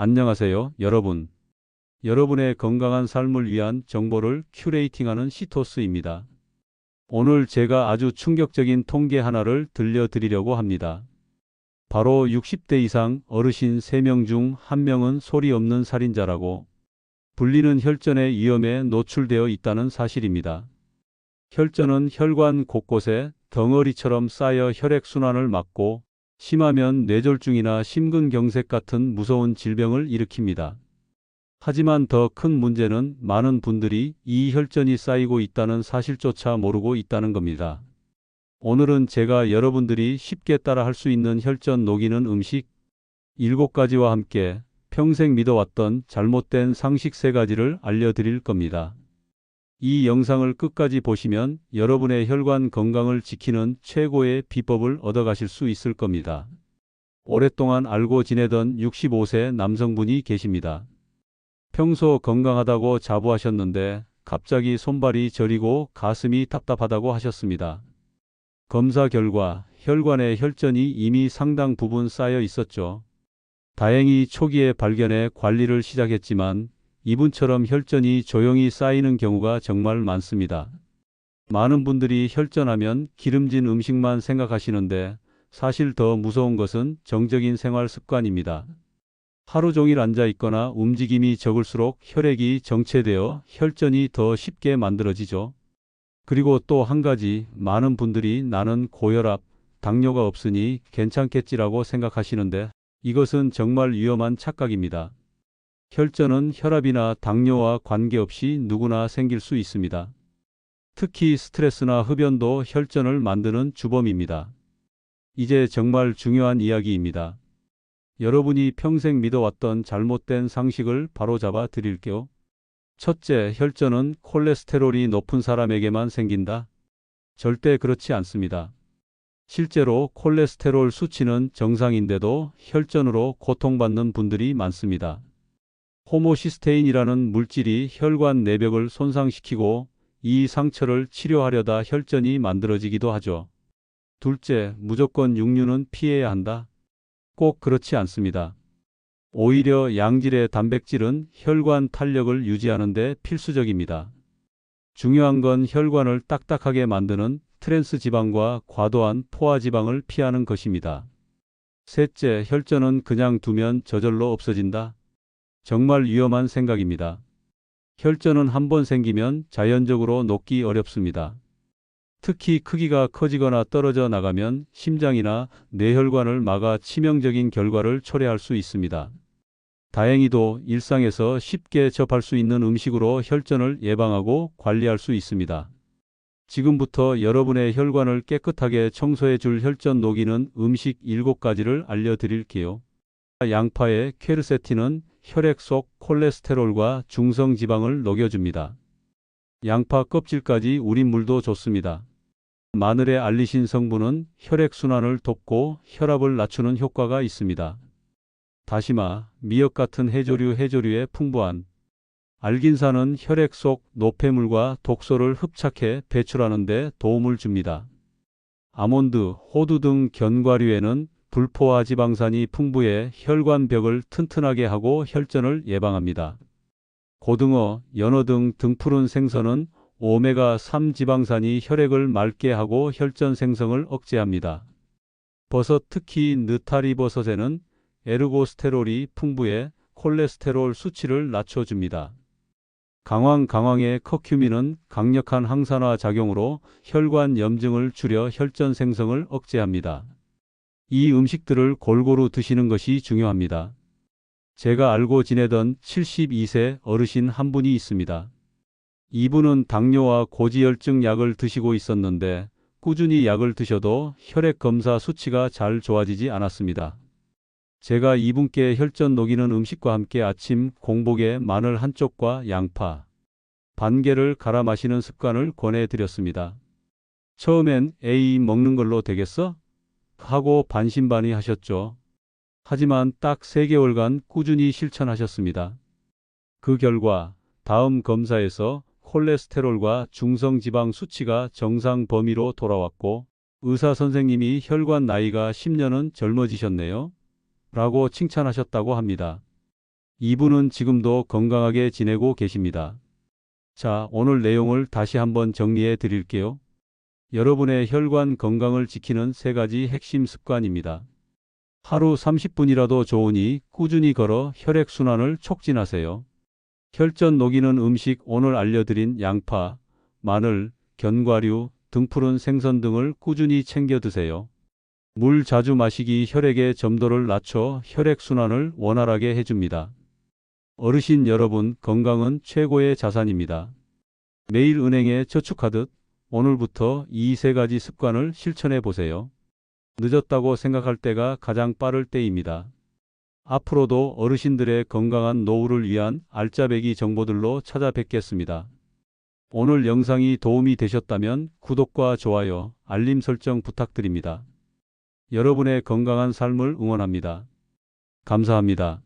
안녕하세요, 여러분. 여러분의 건강한 삶을 위한 정보를 큐레이팅하는 시토스입니다. 오늘 제가 아주 충격적인 통계 하나를 들려드리려고 합니다. 바로 60대 이상 어르신 3명 중 1명은 소리 없는 살인자라고 불리는 혈전의 위험에 노출되어 있다는 사실입니다. 혈전은 혈관 곳곳에 덩어리처럼 쌓여 혈액순환을 막고 심하면 뇌졸중이나 심근경색 같은 무서운 질병을 일으킵니다. 하지만 더 큰 문제는 많은 분들이 이 혈전이 쌓이고 있다는 사실조차 모르고 있다는 겁니다. 오늘은 제가 여러분들이 쉽게 따라 할 수 있는 혈전 녹이는 음식 7가지와 함께 평생 믿어왔던 잘못된 상식 3가지를 알려드릴 겁니다. 이 영상을 끝까지 보시면 여러분의 혈관 건강을 지키는 최고의 비법을 얻어가실 수 있을 겁니다. 오랫동안 알고 지내던 65세 남성분이 계십니다. 평소 건강하다고 자부하셨는데 갑자기 손발이 저리고 가슴이 답답하다고 하셨습니다. 검사 결과 혈관에 혈전이 이미 상당 부분 쌓여 있었죠. 다행히 초기에 발견해 관리를 시작했지만 이분처럼 혈전이 조용히 쌓이는 경우가 정말 많습니다. 많은 분들이 혈전하면 기름진 음식만 생각하시는데 사실 더 무서운 것은 정적인 생활 습관입니다. 하루 종일 앉아 있거나 움직임이 적을수록 혈액이 정체되어 혈전이 더 쉽게 만들어지죠. 그리고 또 한 가지 많은 분들이 나는 고혈압, 당뇨가 없으니 괜찮겠지라고 생각하시는데 이것은 정말 위험한 착각입니다. 혈전은 혈압이나 당뇨와 관계없이 누구나 생길 수 있습니다. 특히 스트레스나 흡연도 혈전을 만드는 주범입니다. 이제 정말 중요한 이야기입니다. 여러분이 평생 믿어왔던 잘못된 상식을 바로잡아 드릴게요. 첫째, 혈전은 콜레스테롤이 높은 사람에게만 생긴다. 절대 그렇지 않습니다. 실제로 콜레스테롤 수치는 정상인데도 혈전으로 고통받는 분들이 많습니다. 호모시스테인이라는 물질이 혈관 내벽을 손상시키고 이 상처를 치료하려다 혈전이 만들어지기도 하죠. 둘째, 무조건 육류는 피해야 한다. 꼭 그렇지 않습니다. 오히려 양질의 단백질은 혈관 탄력을 유지하는 데 필수적입니다. 중요한 건 혈관을 딱딱하게 만드는 트랜스 지방과 과도한 포화 지방을 피하는 것입니다. 셋째, 혈전은 그냥 두면 저절로 없어진다. 정말 위험한 생각입니다. 혈전은 한번 생기면 자연적으로 녹기 어렵습니다. 특히 크기가 커지거나 떨어져 나가면 심장이나 뇌혈관을 막아 치명적인 결과를 초래할 수 있습니다. 다행히도 일상에서 쉽게 접할 수 있는 음식으로 혈전을 예방하고 관리할 수 있습니다. 지금부터 여러분의 혈관을 깨끗하게 청소해 줄 혈전 녹이는 음식 7가지를 알려드릴게요. 양파의 퀘르세틴은 혈액 속 콜레스테롤과 중성 지방을 녹여줍니다. 양파 껍질까지 우린 물도 좋습니다. 마늘의 알리신 성분은 혈액 순환을 돕고 혈압을 낮추는 효과가 있습니다. 다시마, 미역 같은 해조류 해조류에 풍부한 알긴산은 혈액 속 노폐물과 독소를 흡착해 배출하는 데 도움을 줍니다. 아몬드, 호두 등 견과류에는 불포화 지방산이 풍부해 혈관벽을 튼튼하게 하고 혈전을 예방합니다. 고등어, 연어 등 등푸른 생선은 오메가3 지방산이 혈액을 맑게 하고 혈전 생성을 억제합니다. 버섯 특히 느타리 버섯에는 에르고스테롤이 풍부해 콜레스테롤 수치를 낮춰줍니다. 강황 강황의 커큐민은 강력한 항산화 작용으로 혈관 염증을 줄여 혈전 생성을 억제합니다. 이 음식들을 골고루 드시는 것이 중요합니다. 제가 알고 지내던 72세 어르신 한 분이 있습니다. 이분은 당뇨와 고지혈증 약을 드시고 있었는데 꾸준히 약을 드셔도 혈액 검사 수치가 잘 좋아지지 않았습니다. 제가 이분께 혈전 녹이는 음식과 함께 아침 공복에 마늘 한 쪽과 양파, 반 개를 갈아 마시는 습관을 권해 드렸습니다. 처음엔 에이 먹는 걸로 되겠어? 하고 반신반의 하셨죠. 하지만 딱 3개월간 꾸준히 실천하셨습니다. 그 결과 다음 검사에서 콜레스테롤과 중성지방 수치가 정상 범위로 돌아왔고 의사 선생님이 혈관 나이가 10년은 젊어지셨네요. 라고 칭찬하셨다고 합니다. 이분은 지금도 건강하게 지내고 계십니다. 자, 오늘 내용을 다시 한번 정리해 드릴게요. 여러분의 혈관 건강을 지키는 세 가지 핵심 습관입니다. 하루 30분이라도 좋으니 꾸준히 걸어 혈액순환을 촉진하세요. 혈전 녹이는 음식 오늘 알려드린 양파, 마늘, 견과류, 등푸른 생선 등을 꾸준히 챙겨 드세요. 물 자주 마시기 혈액의 점도를 낮춰 혈액순환을 원활하게 해줍니다. 어르신 여러분, 건강은 최고의 자산입니다. 매일 은행에 저축하듯 오늘부터 이 세 가지 습관을 실천해 보세요. 늦었다고 생각할 때가 가장 빠를 때입니다. 앞으로도 어르신들의 건강한 노후를 위한 알짜배기 정보들로 찾아뵙겠습니다. 오늘 영상이 도움이 되셨다면 구독과 좋아요, 알림 설정 부탁드립니다. 여러분의 건강한 삶을 응원합니다. 감사합니다.